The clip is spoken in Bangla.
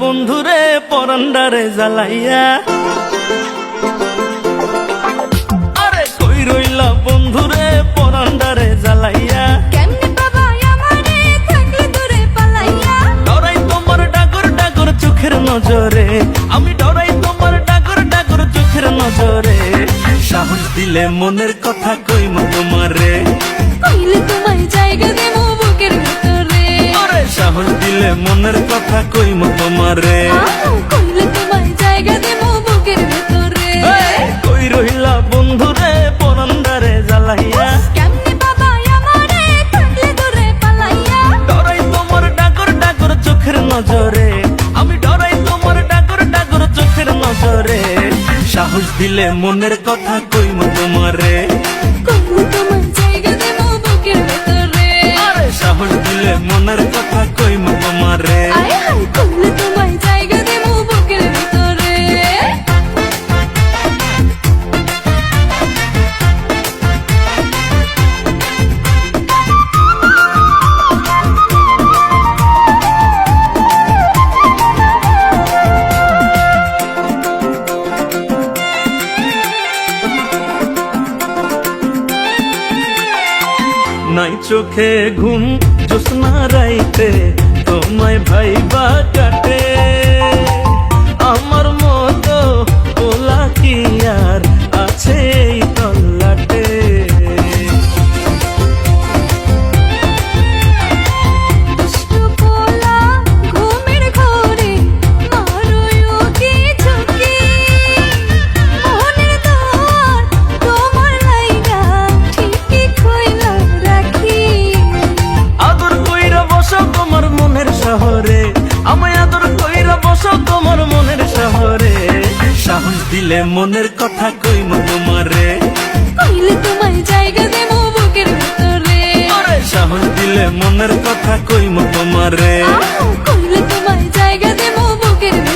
বন্ধুরে পরান্ডারে জ্বালাইয়া। আরে কই রইলা বন্ধুরে পরান্ডারে জ্বালাইয়া। নজরে। আমি ডরাই তোমার ডাগর ডাগর চোখের নজরে। সাহস দিলে মনের কথা কইম তোমারে। কইলে তোমায় জায়গা সাহস দিলে মনের কথা কইম তোমারে। আহ, কইলে তোমায় জায়গা দেবো বুকের ভিতরে। এই, কই রইলা বন্ধুরে পরান্ডারে জ্বালাইয়া। কেমনে বাবা আমারে থাকলে দূরে পালাইয়া। ডরাই তোমার ডাগর ডাগর চোখের নজরে। আমি ডরাই তোমার ডাগর ডাগর চোখের নজরে। সাহস দিলে মনের কথা কইম তোমারে। নাই চোখে ঘুম জোসনা রাইতে তোমায় ভাইবা মনের কথা কই তোমারে কইলে তোমার জায়গা দেব বুকের ভিতরে। সাহস দিলে মনের কথা কই তোমারে কইলে তোমায় জায়গা দেব বুকের ভিতরে